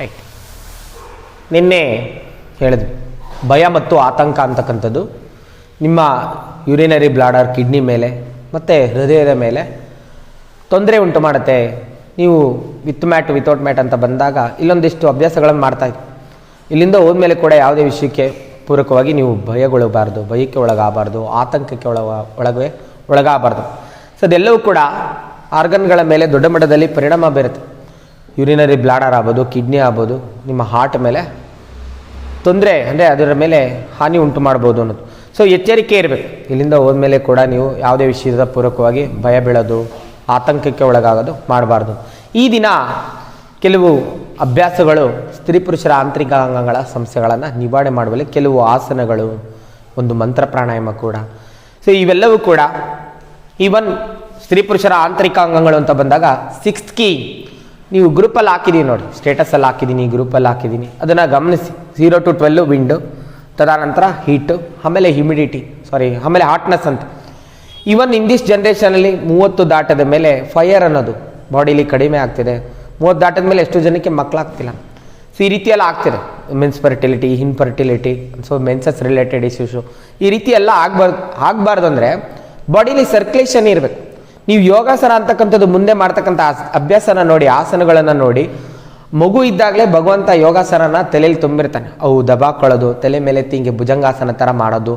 Right ನಿನ್ನೆ ಹೇಳಿದ್ವಿ, ಭಯ ಮತ್ತು ಆತಂಕ ಅಂತಕ್ಕಂಥದ್ದು. ನಿಮ್ಮ ಯುರಿನರಿ ಬ್ಲಾಡರ್ ಕಿಡ್ನಿ ಮೇಲೆ, ಮತ್ತು ಹೃದಯದ ಮೇಲೆ ತೊಂದರೆ ಉಂಟು ಮಾಡುತ್ತೆ. ನೀವು ವಿತ್ ಮ್ಯಾಟ್ ವಿತೌಟ್ ಮ್ಯಾಟ್ ಅಂತ ಬಂದಾಗ ಇಲ್ಲೊಂದಿಷ್ಟು ಅಭ್ಯಾಸಗಳನ್ನು ಮಾಡ್ತಾ ಇಲ್ಲಿಂದ ಹೋದ್ಮೇಲೆ ಕೂಡ ಯಾವುದೇ ವಿಷಯಕ್ಕೆ ಪೂರಕವಾಗಿ ನೀವು ಭಯಗೊಳಬಾರ್ದು ಭಯಕ್ಕೆ ಒಳಗಾಗಬಾರ್ದು, ಆತಂಕಕ್ಕೆ ಒಳಗ ಒಳಗೆ, ಒಳಗಾಗಬಾರ್ದು. ಸೊ ಅದೆಲ್ಲವೂ ಕೂಡ ಆರ್ಗನ್ಗಳ ಮೇಲೆ ದೊಡ್ಡ ಮಟ್ಟದಲ್ಲಿ ಪರಿಣಾಮ ಬೀರುತ್ತೆ. ಯುರಿನರಿ ಬ್ಲಾಡರ್ ಆಗ್ಬೋದು, ಕಿಡ್ನಿ ಆಗ್ಬೋದು, ನಿಮ್ಮ ಹಾರ್ಟ್ ಮೇಲೆ ತೊಂದರೆ ಅಂದರೆ ಅದರ ಮೇಲೆ ಹಾನಿ ಉಂಟು ಮಾಡ್ಬೋದು ಅನ್ನೋದು. ಸೊ ಎಚ್ಚರಿಕೆ ಇರಬೇಕು. ಇಲ್ಲಿಂದ ಹೋದ್ಮೇಲೆ ಕೂಡ ನೀವು ಯಾವುದೇ ವಿಷಯದ ಪೂರಕವಾಗಿ ಭಯ ಬೀಳೋದು, ಆತಂಕಕ್ಕೆ ಒಳಗಾಗೋದು ಮಾಡಬಾರ್ದು. ಈ ದಿನ ಕೆಲವು ಅಭ್ಯಾಸಗಳು ಸ್ತ್ರೀ ಪುರುಷರ ಆಂತರಿಕ ಅಂಗಗಳ ಸಮಸ್ಯೆಗಳನ್ನು ನಿವಾರಣೆ ಮಾಡುವಲ್ಲಿ ಕೆಲವು ಆಸನಗಳು, ಒಂದು ಮಂತ್ರ ಪ್ರಾಣಾಯಾಮ ಕೂಡ. ಸೊ ಇವೆಲ್ಲವೂ ಕೂಡ ಈವನ್ ಸ್ತ್ರೀ ಪುರುಷರ ಆಂತರಿಕ ಅಂಗಗಳು ಅಂತ ಬಂದಾಗ ಸಿಕ್ಸ್ತ್ ಕೀ ನೀವು ಗ್ರೂಪಲ್ಲಿ ಹಾಕಿದ್ದೀನಿ ನೋಡಿ, ಸ್ಟೇಟಸಲ್ಲಿ ಹಾಕಿದ್ದೀನಿ ಗ್ರೂಪಲ್ಲಿ ಹಾಕಿದ್ದೀನಿ ಅದನ್ನು ಗಮನಿಸಿ. ಝೀರೋ ಟು ಟ್ವೆಲ್ ವಿಂಡು ತದನಂತರ ಹೀಟು ಆಮೇಲೆ ಹ್ಯುಮಿಡಿಟಿ ಸಾರಿ ಆಮೇಲೆ ಹಾಟ್ನೆಸ್ ಅಂತ. ಈವನ್ ಇನ್ ದಿಸ್ ಜನ್ರೇಷನಲ್ಲಿ ಮೂವತ್ತು ದಾಟದ ಮೇಲೆ ಫೈಯರ್ ಅನ್ನೋದು ಬಾಡಿಲಿ ಕಡಿಮೆ ಆಗ್ತಿದೆ. ಮೂವತ್ತು ದಾಟದ ಮೇಲೆ ಎಷ್ಟು ಜನಕ್ಕೆ ಮಕ್ಕಳಾಗ್ತಿಲ್ಲ. ಸೊ ಈ ರೀತಿಯೆಲ್ಲ ಆಗ್ತಿದೆ. Men's fertility infertility so menses related issues ಈ ರೀತಿ ಎಲ್ಲ ಆಗ್ಬಾರ್ದು, ಆಗಬಾರ್ದು ಅಂದರೆ ಬಾಡಿಲಿ ಸರ್ಕ್ಯುಲೇಷನ್ ಇರಬೇಕು. ನೀವು ಯೋಗಾಸನ ಅಂತಕ್ಕಂಥದ್ದು ಮುಂದೆ ಮಾಡ್ತಕ್ಕಂಥ ಅಭ್ಯಾಸನ ನೋಡಿ, ಆಸನಗಳನ್ನು ನೋಡಿ, ಮಗು ಇದ್ದಾಗಲೇ ಭಗವಂತ ಯೋಗಾಸನನ ತಲೆಯಲ್ಲಿ ತುಂಬಿರ್ತಾನೆ. ಅವು ದಬಾಕೊಳ್ಳೋದು, ತಲೆ ಮೇಲೆ ತಿಂಗೆ ಭುಜಂಗಾಸನ ಥರ ಮಾಡೋದು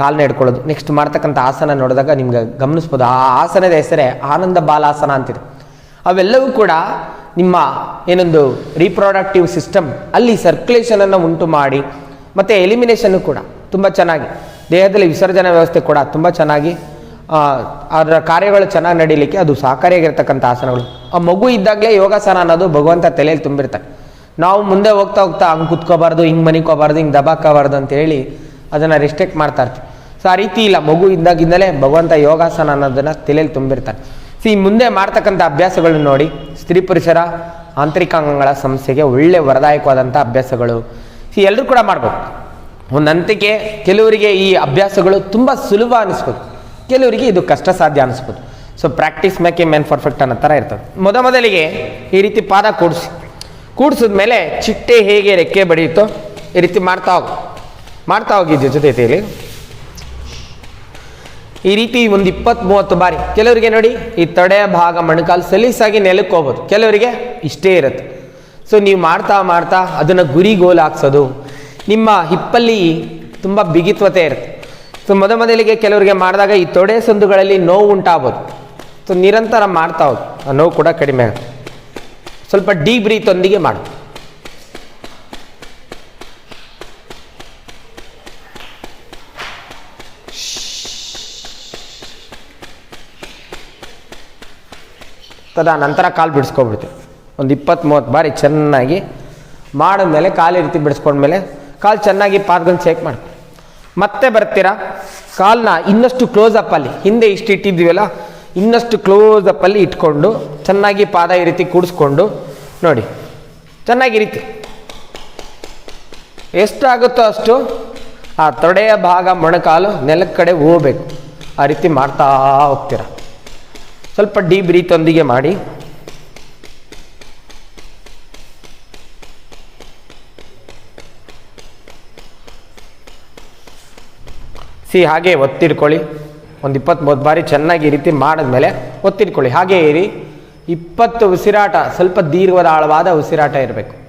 ಕಾಲು ಇಡ್ಕೊಳ್ಳೋದು ನೆಕ್ಸ್ಟ್ ಮಾಡ್ತಕ್ಕಂಥ ಆಸನ ನೋಡಿದಾಗ ನಿಮ್ಗೆ ಗಮನಿಸ್ಬೋದು. ಆ ಆಸನದ ಹೆಸರೇ ಆನಂದ ಬಾಲಾಸನ ಅಂತಿದೆ. ಅವೆಲ್ಲವೂ ಕೂಡ ನಿಮ್ಮ ಏನೊಂದು ರೀಪ್ರೊಡಕ್ಟಿವ್ ಸಿಸ್ಟಮ್ ಅಲ್ಲಿ ಸರ್ಕ್ಯುಲೇಷನನ್ನು ಉಂಟು ಮಾಡಿ, ಮತ್ತು ಎಲಿಮಿನೇಷನ್ನು ಕೂಡ. ತುಂಬ ಚೆನ್ನಾಗಿ. ದೇಹದಲ್ಲಿ ವಿಸರ್ಜನಾ ವ್ಯವಸ್ಥೆ ಕೂಡ ತುಂಬ ಚೆನ್ನಾಗಿ ಅದರ ಕಾರ್ಯಗಳು ಚೆನ್ನಾಗಿ ನಡೀಲಿಕ್ಕೆ ಅದು ಸಹಕಾರಿಯಾಗಿರ್ತಕ್ಕಂಥ ಆಸನಗಳು. ಆ ಮಗು ಇದ್ದಾಗಲೇ ಯೋಗಾಸನ ಅನ್ನೋದು ಭಗವಂತ ತಲೆಯಲ್ಲಿ ತುಂಬಿರ್ತಾನೆ. ನಾವು ಮುಂದೆ ಹೋಗ್ತಾ ಹೋಗ್ತಾ ಹಂಗೆ ಕುತ್ಕೋಬಾರ್ದು, ಹಿಂಗೆ ಮನಿಕೋಬಾರ್ದು, ಹಿಂಗೆ ದಬಾಕೋಬಾರ್ದು ಅಂತ ಹೇಳಿ ಅದನ್ನು ರಿಸ್ಟ್ರಿಕ್ಟ್ ಮಾಡ್ತಾ ಇರ್ತೀವಿ. ಸೊ ಆ ರೀತಿ ಇಲ್ಲ. ಮಗು ಇದ್ದಾಗಿಂದಲೇ ಭಗವಂತ ಯೋಗಾಸನ ಅನ್ನೋದನ್ನು ತಲೆಯಲ್ಲಿ ತುಂಬಿರ್ತಾನೆ. ಸೊ ಈ ಮುಂದೆ ಮಾಡ್ತಕ್ಕಂಥ ಅಭ್ಯಾಸಗಳನ್ನು ನೋಡಿ, ಸ್ತ್ರೀ ಪುರುಷರ ಆಂತರಿಕಾಂಗಗಳ ಸಮಸ್ಯೆಗೆ ಒಳ್ಳೆ ವರದಾಯಕವಾದಂಥ ಅಭ್ಯಾಸಗಳು. ಸಿ ಎಲ್ಲರೂ ಕೂಡ ಮಾಡ್ಬೋದು ಒಂದು ಹಂತಕ್ಕೆ ಕೆಲವರಿಗೆ ಈ ಅಭ್ಯಾಸಗಳು ತುಂಬ ಸುಲಭ ಅನಿಸ್ಬೋದು ಕೆಲವರಿಗೆ ಇದು ಕಷ್ಟ ಸಾಧ್ಯ ಅನಿಸ್ಬೋದು. So practice make a men perfect ಅನ್ನೋ ಥರ ಇರ್ತದೆ. ಮೊದ ಮೊದಲಿಗೆ ಈ ರೀತಿ ಪಾದ ಕೂಡಿಸಿ. ಕೂಡಿಸಿದ ಮೇಲೆ ಚಿಟ್ಟೆ ಹೇಗೆ ರೆಕ್ಕೆ ಬಡಿಯುತ್ತೋ ಈ ರೀತಿ ಮಾಡ್ತಾ ಹೋಗಿ. ಮಾಡ್ತಾ ಜೊತೆ ಜೊತೆಯಲ್ಲಿ ಈ ರೀತಿ ಒಂದು ಇಪ್ಪತ್ತು ಮೂವತ್ತು ಬಾರಿ. ಕೆಲವರಿಗೆ ನೋಡಿ, ಈ ತಡೆ ಭಾಗ ಮಣಕಾಲು ಸಲೀಸಾಗಿ ನೆಲಕ್ಕೆ ಹೋಗ್ಬೋದು. ಕೆಲವರಿಗೆ ಇಷ್ಟೇ ಇರುತ್ತೆ. ಸೊ ನೀವು ಮಾಡ್ತಾ ಮಾಡ್ತಾ ಅದನ್ನು ಗುರಿ ಗೋಲ್ ಹಾಕ್ಸೋದು. ನಿಮ್ಮ ಹಿಪ್ಪಲ್ಲಿ ತುಂಬ ಬಿಗಿತ್ವತೆ ಇರುತ್ತೆ. ಸೊ ಮೊದ ಮೊದಲಿಗೆ ಕೆಲವರಿಗೆ ಮಾಡಿದಾಗ ಈ ತೊಡೆ ಸಂದುಗಳಲ್ಲಿ ನೋವು ಉಂಟಾಗ್ಬೋದು. ಸೊ ನಿರಂತರ ಮಾಡ್ತಾ ಹೋಗಿ ಆ ನೋವು ಕೂಡ ಕಡಿಮೆ ಆಗುತ್ತೆ. ಸ್ವಲ್ಪ ಡೀ ಬ್ರೀತೊಂದಿಗೆ ಮಾಡು. ತದ ನಂತರ ಕಾಲು ಬಿಡಿಸ್ಕೊಬಿಡ್ತೀವಿ ಒಂದು ಇಪ್ಪತ್ತು ಮೂವತ್ತು ಬಾರಿ ಚೆನ್ನಾಗಿ ಮಾಡಿದ್ಮೇಲೆ ಕಾಲು ಇರ್ತಿ ರೀತಿ ಬಿಡಿಸ್ಕೊಂಡ್ಮೇಲೆ ಕಾಲು ಚೆನ್ನಾಗಿ ಪಾದಗಳನ್ನ ಶೇಕ್ ಮಾಡಿ. ಮತ್ತೆ ಬರ್ತೀರಾ? ಕಾಲನ್ನ ಇನ್ನಷ್ಟು ಕ್ಲೋಸ್ ಅಪ್ಪಲ್ಲಿ ಹಿಂದೆ ಇಷ್ಟು ಇಟ್ಟಿದ್ವಲ್ಲ ಇನ್ನಷ್ಟು ಕ್ಲೋಸ್ ಅಪ್ಪಲ್ಲಿ ಇಟ್ಕೊಂಡು, ಚೆನ್ನಾಗಿ ಪಾದ ಈ ರೀತಿ ಕೂಡಿಸ್ಕೊಂಡು, ನೋಡಿ, ಚೆನ್ನಾಗಿ ರೀತಿ. ಎಷ್ಟಾಗುತ್ತೋ ಅಷ್ಟು ಆ ತೊಡೆಯ ಭಾಗ ಮೊಣಕಾಲು ನೆಲದ ಕಡೆ ಹೋಗ್ಬೇಕು. ಆ ರೀತಿ ಮಾಡ್ತಾ ಹೋಗ್ತೀರ. ಸ್ವಲ್ಪ ಡೀಪ್ ಬ್ರೀತೊಂದಿಗೆ ಮಾಡಿ. ಸಿ, ಹಾಗೆ ಒತ್ತಿಡ್ಕೊಳ್ಳಿ. ಒಂದು ಇಪ್ಪತ್ತ್ಮೂವತ್ತು ಬಾರಿ ಚೆನ್ನಾಗಿ ಈ ರೀತಿ ಮಾಡಿದ್ಮೇಲೆ ಒತ್ತಿಡ್ಕೊಳ್ಳಿ. ಹಾಗೆ ಇರಿ. ಇಪ್ಪತ್ತು ಉಸಿರಾಟ, ಸ್ವಲ್ಪ ದೀರ್ಘದ ಆಳವಾದ ಉಸಿರಾಟ ಇರಬೇಕು.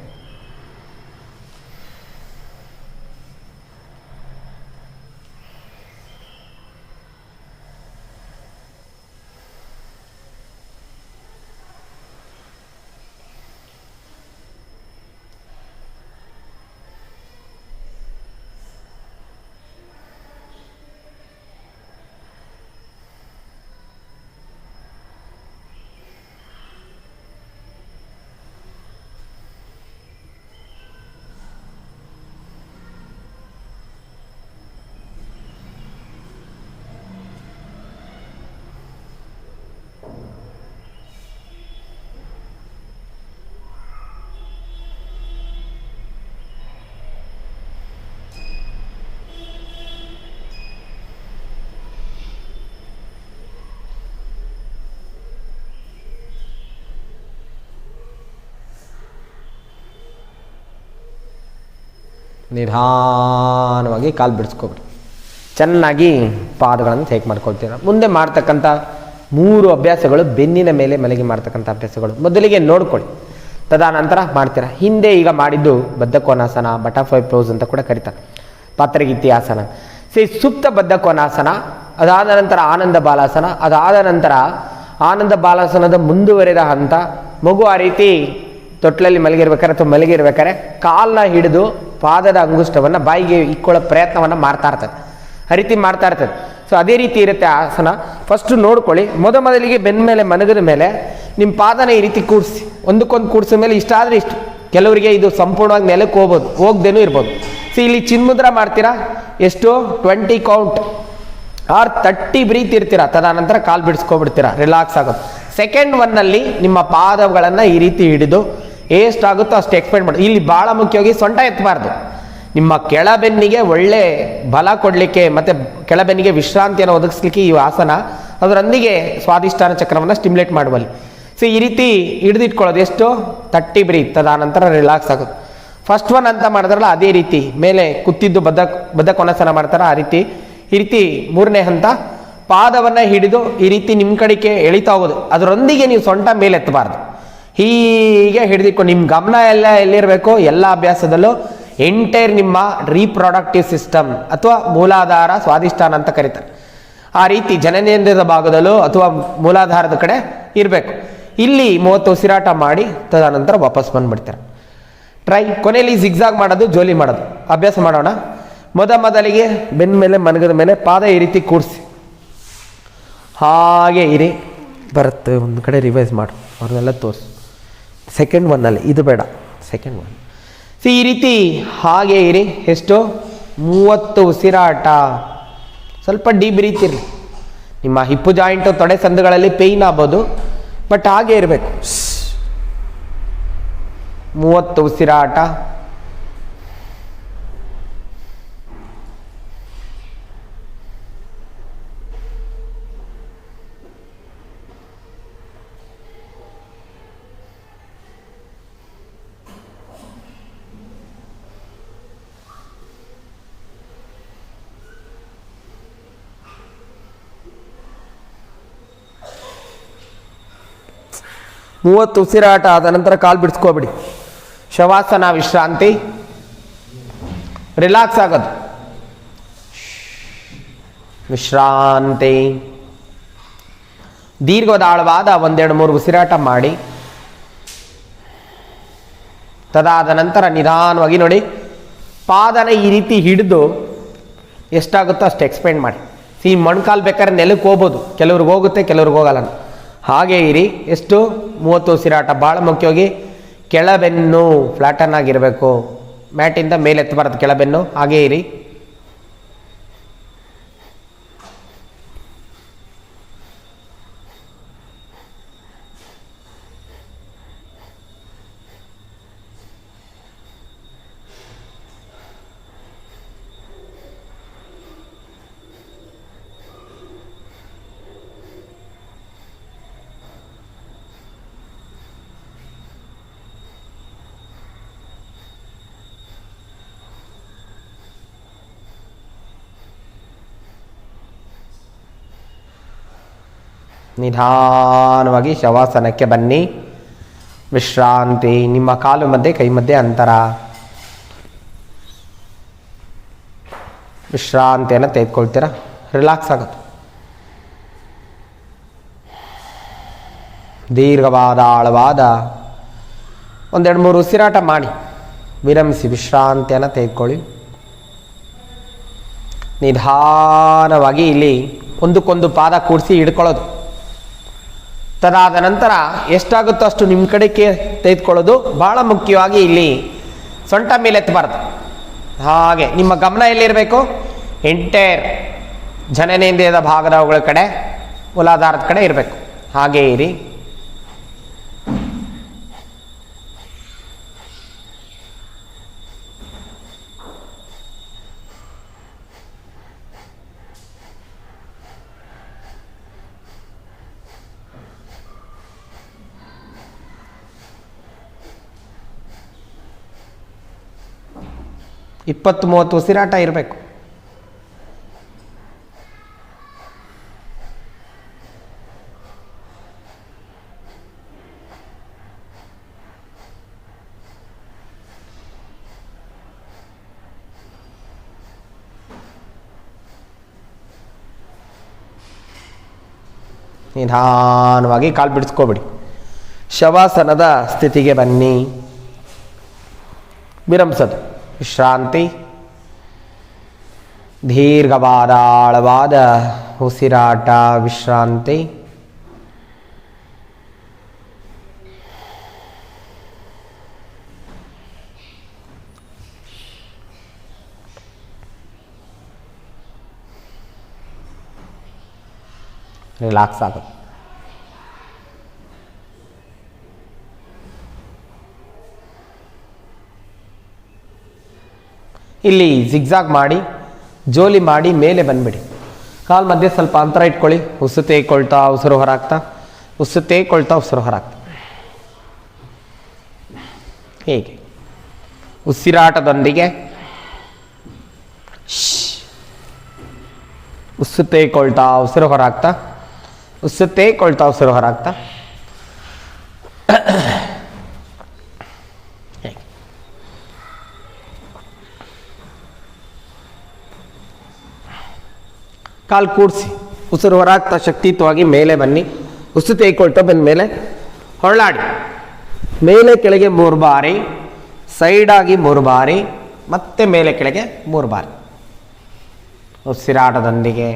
ನಿಧಾನವಾಗಿ ಕಾಲು ಬಿಡಿಸ್ಕೊಬಿಡಿ ಚೆನ್ನಾಗಿ ಪಾದಗಳನ್ನು ಹೇಗೆ ಮಾಡ್ಕೊಳ್ತೀರ. ಮುಂದೆ ಮಾಡ್ತಕ್ಕಂಥ ಮೂರು ಅಭ್ಯಾಸಗಳು ಬೆನ್ನಿನ ಮೇಲೆ ಮಲಗಿ ಮಾಡ್ತಕ್ಕಂಥ ಅಭ್ಯಾಸಗಳು. ಮೊದಲಿಗೆ ನೋಡ್ಕೊಳ್ಳಿ. ತದನಂತರ ಮಾಡ್ತೀರಾ. ಹಿಂದೆ ಈಗ ಮಾಡಿದ್ದು ಬದ್ಧಕೋನಾಸನ ಬಟರ್ಫ್ಲೈ ಪೋಸ್ ಅಂತ ಕೂಡ ಕರೀತಾರೆ. ಪಾತ್ರಗಿತ್ತಿ ಆಸನ ಸಿ, ಸುಪ್ತ ಬದ್ಧಕೋನಾಸನ, ಅದಾದ ನಂತರ ಆನಂದ ಬಾಲಾಸನ, ಅದಾದ ನಂತರ ಆನಂದ ಬಾಲಾಸನದ ಮುಂದುವರೆದ ಹಂತ, ಮಗು ಆ ರೀತಿ ತೊಟ್ಲಲ್ಲಿ ಮಲಗಿರ್ಬೇಕಾರೆ ಅಥವಾ ಮಲಗಿರ್ಬೇಕಾದ್ರೆ ಕಾಲನ್ನ ಹಿಡಿದು ಪಾದದ ಅಂಗುಷ್ಟವನ್ನು ಬಾಯಿಗೆ ಇಕ್ಕೊಳ್ಳೋ ಪ್ರಯತ್ನವನ್ನು ಮಾಡ್ತಾ ಇರ್ತದೆ. ಆ ರೀತಿ ಮಾಡ್ತಾ ಇರ್ತದೆ. ಸೊ ಅದೇ ರೀತಿ ಇರುತ್ತೆ ಆಸನ. ಫಸ್ಟು ನೋಡ್ಕೊಳ್ಳಿ. ಮೊದ ಮೊದಲಿಗೆ ಬೆನ್ನ ಮೇಲೆ ಮನಗದ ಮೇಲೆ ನಿಮ್ಮ ಪಾದನ ಈ ರೀತಿ ಕೂಡಿಸಿ. ಒಂದಕ್ಕೊಂದು ಕೂಡಿಸಿದ ಮೇಲೆ ಇಷ್ಟ ಆದರೆ ಇಷ್ಟು. ಕೆಲವರಿಗೆ ಇದು ಸಂಪೂರ್ಣವಾಗಿ ನೆಲಕ್ಕೆ ಹೋಗ್ಬೋದು. ಹೋಗ್ದೇನೂ ಇರ್ಬೋದು. ಸೊ ಇಲ್ಲಿ ಚಿನ್ಮುದ್ರ ಮಾಡ್ತೀರಾ? ಎಷ್ಟು? Twenty count or thirty breath ಇರ್ತೀರಾ? ತದನಂತರ ಕಾಲು ಬಿಡಿಸ್ಕೊಬಿಡ್ತೀರಾ? ರಿಲ್ಯಾಕ್ಸ್ ಆಗೋದು. ಸೆಕೆಂಡ್ ಒನ್ನಲ್ಲಿ ನಿಮ್ಮ ಪಾದಗಳನ್ನು ಈ ರೀತಿ ಹಿಡಿದು ಎಷ್ಟಾಗುತ್ತೋ ಅಷ್ಟು ಎಕ್ಸ್ಪೆಂಡ್ ಮಾಡಿ. ಇಲ್ಲಿ ಭಾಳ ಮುಖ್ಯವಾಗಿ ಸೊಂಟ ಎತ್ತಬಾರ್ದು ನಿಮ್ಮ ಕೆಳಬೆನ್ನಿಗೆ ಒಳ್ಳೆ ಬಲ ಕೊಡಲಿಕ್ಕೆ ಮತ್ತು ಕೆಳಬೆನ್ನಿಗೆ ವಿಶ್ರಾಂತಿಯನ್ನು ಒದಗಿಸ್ಲಿಕ್ಕೆ ಈ ಆಸನ ಅದರೊಂದಿಗೆ ಸ್ವಾದಿಷ್ಠಾನ ಚಕ್ರವನ್ನು ಸ್ಟಿಮ್ಯುಲೇಟ್ ಮಾಡುವಲ್ಲಿ. ಸೊ ಈ ರೀತಿ ಹಿಡಿದಿಟ್ಕೊಳ್ಳೋದು ಎಷ್ಟು? ತಟ್ಟಿ ಬ್ರೀತ್ ತದಾನಂತರ ರಿಲ್ಯಾಕ್ಸ್ ಆಗೋದು ಫಸ್ಟ್ ಒನ್ ಅಂತ ಮಾಡಿದ್ರಲ್ಲ, ಅದೇ ರೀತಿ. ಮೇಲೆ ಕುತ್ತಿದ್ದು ಬದ್ಧ ಬದ್ಧ ಕೊನಸನ ಮಾಡ್ತಾರೆ? ಆ ರೀತಿ. ಈ ರೀತಿ ಮೂರನೇ ಹಂತ. ಪಾದವನ್ನು ಹಿಡಿದು ಈ ರೀತಿ ನಿಮ್ಮ ಕಡೆಗೆ ಎಳಿತಾ ಹೋಗೋದು. ಅದರೊಂದಿಗೆ ನೀವು ಸೊಂಟ ಮೇಲೆ ಎತ್ತಬಾರ್ದು ಹೀಗೆ ಹಿಡಿದಿಟ್ಕೊಂಡು ನಿಮ್ಮ ಗಮನ ಎಲ್ಲ ಎಲ್ಲಿರಬೇಕು? ಎಲ್ಲ ಅಭ್ಯಾಸದಲ್ಲೂ ಎಂಟೈರ್ ನಿಮ್ಮ ರೀಪ್ರೊಡಕ್ಟಿವ್ ಸಿಸ್ಟಮ್ ಅಥವಾ ಮೂಲಾಧಾರ ಸ್ವಾದಿಷ್ಠಾನ ಅಂತ ಕರೀತಾರೆ. ಆ ರೀತಿ ಜನನೇಂದ್ರದ ಭಾಗದಲ್ಲೂ ಅಥವಾ ಮೂಲಾಧಾರದ ಕಡೆ ಇರಬೇಕು. ಇಲ್ಲಿ ಮೂವತ್ತು ಉಸಿರಾಟ ಮಾಡಿ, ತದನಂತರ ವಾಪಸ್ ಬಂದ್ಬಿಡ್ತಾರೆ. ಟ್ರೈ ಕೊನೆಯಲ್ಲಿ ಜಿಗ್ಜಾಗ್ ಮಾಡೋದು, ಜೋಲಿ ಮಾಡೋದು. ಅಭ್ಯಾಸ ಮಾಡೋಣ. ಮೊದ ಮೊದಲಿಗೆ ಬೆನ್ನ ಮೇಲೆ, ಮನಗದ ಮೇಲೆ ಪಾದ ಈ ರೀತಿ ಕೂಡಿಸಿ. ಹಾಗೆ ಇರಿ. ಬರುತ್ತೆ, ಒಂದು ಕಡೆ ರಿವೈಸ್ ಮಾಡು. ಅವ್ರನ್ನೆಲ್ಲ ತೋರಿಸು. ಸೆಕೆಂಡ್ ಒನ್ನಲ್ಲಿ ಇದು ಬೇಡ. ಸೆಕೆಂಡ್ ಒನ್ ಸೊ ಈ ರೀತಿ ಹಾಗೆ ಇರಿ. ಎಷ್ಟು? ಮೂವತ್ತು ಉಸಿರಾಟ. ಸ್ವಲ್ಪ ಡೀಪ್ ಬ್ರೀತ್ ನಿಮ್ಮ ಹಿಪ್ಪು ಜಾಯಿಂಟು ತೊಡೆ ಸಂದುಗಳಲ್ಲಿ ಪೇಯ್ನ್ ಆಗ್ಬೋದು. ಬಟ್ ಹಾಗೆ ಇರಬೇಕು. ಮೂವತ್ತು ಉಸಿರಾಟ. ಮೂವತ್ತು ಉಸಿರಾಟ ಆದ ನಂತರ ಕಾಲು ಬಿಡಿಸ್ಕೋಬಿಡಿ. ಶವಾಸನ ವಿಶ್ರಾಂತಿ. ರಿಲ್ಯಾಕ್ಸ್ ಆಗೋದು. ವಿಶ್ರಾಂತಿ. ದೀರ್ಘದಾಳವಾದ ಒಂದೆರಡು ಮೂರು ಉಸಿರಾಟ ಮಾಡಿ. ತದಾದ ನಂತರ ನಿಧಾನವಾಗಿ ನೋಡಿ. ಪಾದನ ಈ ರೀತಿ ಹಿಡಿದು ಎಷ್ಟಾಗುತ್ತೋ ಅಷ್ಟು ಎಕ್ಸ್ಪೆಂಡ್ ಮಾಡಿ. ಈ ಮೊಣ್ಕಾಲು ಬೇಕಾದ್ರೆ ನೆಲಕ್ಕೆ ಹೋಗ್ಬೋದು. ಕೆಲವ್ರಿಗೆ ಹೋಗುತ್ತೆ, ಕೆಲವ್ರಿಗೆ ಹೋಗಲ್ಲ ಹಾಗೆ ಇರಿ. ಎಷ್ಟು? ಮೂವತ್ತು ಉಸಿರಾಟ ಭಾಳ ಮುಖ್ಯವಾಗಿ ಕೆಳಬೆನ್ನು ಫ್ಲಾಟನ್ ಆಗಿರಬೇಕು. ಮ್ಯಾಟಿಂದ ಮೇಲೆ ಎತ್ತಬಾರ್ದು ಕೆಳಬೆನ್ನು. ಹಾಗೆ ಇರಿ. ನಿಧಾನವಾಗಿ ಶವಾಸನಕ್ಕೆ ಬನ್ನಿ. ವಿಶ್ರಾಂತಿ. ನಿಮ್ಮ ಕಾಲು ಮಧ್ಯೆ, ಕೈ ಮಧ್ಯೆ ಅಂತರ. ವಿಶ್ರಾಂತಿಯನ್ನು ತೆಗೆದುಕೊಳ್ತೀರಾ? ರಿಲ್ಯಾಕ್ಸ್ ಆಗುತ್ತೆ. ದೀರ್ಘವಾದ, ಆಳವಾದ ಒಂದೆರಡು ಮೂರು ಉಸಿರಾಟ ಮಾಡಿ. ವಿರಮಿಸಿ, ವಿಶ್ರಾಂತಿಯನ್ನು ತೆಗೆದುಕೊಳ್ಳಿ. ನಿಧಾನವಾಗಿ ಇಲ್ಲಿ ಒಂದಕ್ಕೊಂದು ಪಾದ ಕೂಡಿಸಿ ಹಿಡ್ಕೊಳ್ಳೋದು. ತದಾದ ನಂತರ ಎಷ್ಟಾಗುತ್ತೋ ಅಷ್ಟು ನಿಮ್ಮ ಕಡೆಗೆ ತೆಗೆದುಕೊಳ್ಳೋದು ಭಾಳ ಮುಖ್ಯವಾಗಿ ಇಲ್ಲಿ ಸೊಂಟ ಮೇಲೆ ಎತ್ತಬಾರ್ದು. ಹಾಗೆ ನಿಮ್ಮ ಗಮನ ಎಲ್ಲಿರಬೇಕು? ಎಂಟೈರ್ ಜನನೇಂದ್ರಿಯದ ಭಾಗದವುಗಳ ಕಡೆ ಮೂಲಾಧಾರದ ಕಡೆ ಇರಬೇಕು. ಹಾಗೆ ಇರಿ. ಇಪ್ಪತ್ತು ಮೂವತ್ತು ಉಸಿರಾಟ ಇರಬೇಕು. ನಿಧಾನವಾಗಿ ಕಾಲು ಬಿಡಿಸ್ಕೋಬಿಡಿ. ಶವಾಸನದ ಸ್ಥಿತಿಗೆ ಬನ್ನಿ. ವಿರಂಸದು ವಿಶ್ರಾಂತಿ ದೀರ್ಘವಾದ ಆಳವಾದ ಉಸಿರಾಟ ವಿಶ್ರಾಂತಿ ರಿಲ್ಯಾಕ್ಸ್ ಆಗುತ್ತೆ ಇಲ್ಲಿ ಜಿಗ್ಜಾಗ್ ಮಾಡಿ, ಜೋಲಿ ಮಾಡಿ ಮೇಲೆ ಬಂದ್ಬಿಡಿ. ಕಾಲು ಮಧ್ಯೆ ಸ್ವಲ್ಪ ಅಂತರ ಇಟ್ಕೊಳ್ಳಿ. ಉಸು ತೇಕೊಳ್ತಾ ಉಸಿರು ಹೊರಾಗ್ತಾ. ಉಸು ತೇಕೊಳ್ತಾ ಉಸಿರು ಹೊರಾಗ್ತಾ. ಹೀಗೆ. ಉಸಿರಾಟದೊಂದಿಗೆ. ಉಸು ತೇಕೊಳ್ತಾ ಉಸಿರು ಹೊರಾಗ್ತಾ. ಉಸು ತೇಕೊಳ್ತಾ ಉಸಿರು ಹೊರಾಗ್ತಾ. ಕಾಲು ಕೂಡಿಸಿ, ಉಸಿರು ಹೊರಾಗ್ತಾ ಶಕ್ತಿಯುತವಾಗಿ ಮೇಲೆ ಬನ್ನಿ. ಉಸಿರು ತೆಗೆಕೊಳ್ತಾ ಬಂದ ಮೇಲೆ ಹೊರಳಾಡಿ. ಮೇಲೆ ಕೆಳಗೆ ಮೂರು ಬಾರಿ ಸೈಡಾಗಿ ಮೂರು ಬಾರಿ, ಮತ್ತೆ ಮೇಲೆ ಕೆಳಗೆ ಮೂರು ಬಾರಿ. ಉಸಿರಾಟದೊಂದಿಗೆ.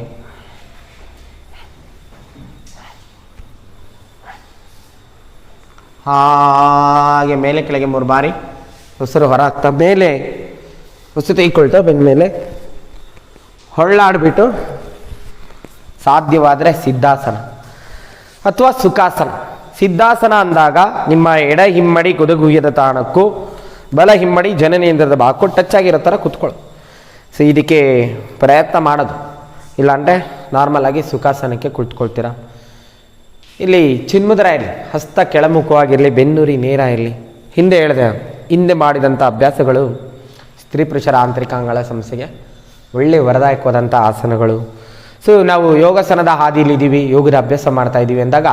ಹಾಗೆ ಮೇಲೆ ಕೆಳಗೆ ಮೂರು ಬಾರಿ, ಉಸಿರು ಹೊರಾಗ್ತಾ ಮೇಲೆ ಉಸಿರು ತೆಗೆಕೊಳ್ತಾ ಬಂದ ಮೇಲೆ ಹೊಳ್ಳಾಡ್ಬಿಟ್ಟು ಸಾಧ್ಯವಾದರೆ ಸಿದ್ಧಾಸನ ಅಥವಾ ಸುಖಾಸನ. ಸಿದ್ಧಾಸನ ಅಂದಾಗ ನಿಮ್ಮ ಎಡ ಹಿಮ್ಮಡಿ ಕುದುಗುಯ್ಯದ ತಾಣಕ್ಕೂ ಬಲ ಹಿಮ್ಮಡಿ ಜನನೇಂದ್ರದ ಬಾಕು ಟಚ್ ಆಗಿರೋ ಥರ ಕುತ್ಕೊಳ್ಳು ಸೊ ಇದಕ್ಕೆ ಪ್ರಯತ್ನ ಮಾಡೋದು. ಇಲ್ಲಾಂದರೆ ನಾರ್ಮಲಾಗಿ ಸುಖಾಸನಕ್ಕೆ ಕುಳಿತುಕೊಳ್ತೀರಾ? ಇಲ್ಲಿ ಚಿನ್ಮುದ್ರ ಇರಲಿ, ಹಸ್ತ ಕೆಳಮುಖವಾಗಿರಲಿ, ಬೆನ್ನುರಿ ನೇರ ಇರಲಿ. ಹಿಂದೆ ಹೇಳಿದೆ, ಹಿಂದೆ ಮಾಡಿದಂಥ ಅಭ್ಯಾಸಗಳು ಸ್ತ್ರೀ ಪುರುಷರ ಆಂತರಿಕಾಂಗಗಳ ಸಮಸ್ಯೆಗೆ ಒಳ್ಳೆಯ ವರದಾಯಕವಾದಂಥ ಆಸನಗಳು. ಸೊ ನಾವು ಯೋಗಾಸನದ ಹಾದಿಲಿದ್ದೀವಿ ಯೋಗದ ಅಭ್ಯಾಸ ಮಾಡ್ತಾ ಇದ್ದೀವಿ ಅಂದಾಗ